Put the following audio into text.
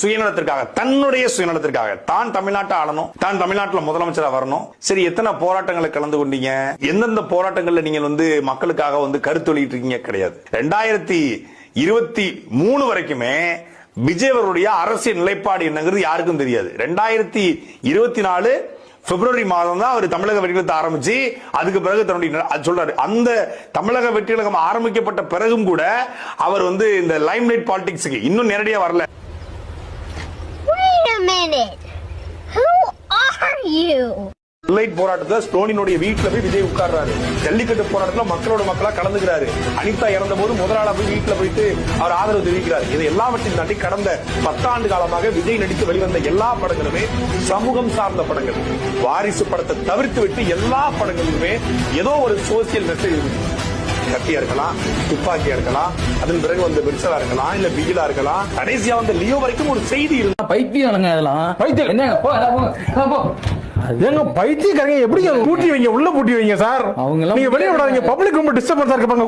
சுயநலத்திற்காக தன்னுடைய சுயநலத்திற்காக. தான் தமிழ்நாட்டை ஆளணும் தான் தமிழ்நாட்டுல முதலமைச்சரா வரணும். சரி எத்தனை போராட்டங்களை கலந்து கொண்டீங்க? எந்தெந்த போராட்டங்கள்ல நீங்க வந்து மக்களுக்காக வந்து கருத்து வெளியிட்டு இருக்கீங்க கிடையாது. ரெண்டாயிரத்தி இருபத்தி மூணு வரைக்குமே விஜய் அவருடைய அரசியல் நிலைப்பாடு என்னங்கிறது யாருக்கும் தெரியாது. ரெண்டாயிரத்தி இருபத்தி நாலு பிப்ரவரி மாதம் தான் அவர் தமிழக வெற்றிடத்தை ஆரம்பிச்சு அதுக்கு பிறகு தன்னுடைய சொல்றாரு. அந்த தமிழக வெற்றிடகம் ஆரம்பிக்கப்பட்ட பிறகும் கூட அவர் வந்து இந்த லைம்லைட் பாலிடிக்ஸுக்கு இன்னும் நேரடியா வரல. Minute. Who are you? Light போராட்டத்துல ஸ்டோனினுடைய வீட்டுல போய் விஜய் உட்கார்றாரு. ஜல்லிக்கட்டு போராட்டத்துல மக்களோட மக்களா கலந்துக்கிறாரு. அனிதா இறந்த போது முதலாளா போய் வீட்டுல போயிட்டு அவர் ஆதரவு தெரிவிக்கிறார். இது எல்லாவற்றையும் தாண்டி கடந்த பத்தாண்டு காலமாக விஜய் நடித்து வெளிவந்த எல்லா படங்களுமே சமூகம் சார்ந்த படங்கள். வாரிசு படத்தை தவிர்த்து விட்டு எல்லா படங்களுமே ஏதோ ஒரு சோசியல் மெசேஜ் இருக்கு கத்தியா இருக்கலாம் துப்பாக்கியா இருக்கலாம் அதன் பிறகு வந்த விரிசலா இருக்கலாம் இல்ல பிகிலா இருக்கலாம் கடைசியா வந்த லியோ வரைக்கும் ஒரு செய்தி இருக்கு பைத்தியம் அதெல்லாம் பைத்தியம். ஏங்க பைத்தியக்காரங்க? எப்படி பூட்டி வைங்க உள்ள பூட்டி வைங்க சார். அவங்க எல்லாம் நீங்க வெளியே விடாதீங்க. பப்ளிக் ரொம்ப டிஸ்டர்பன்ஸா இருப்பாங்க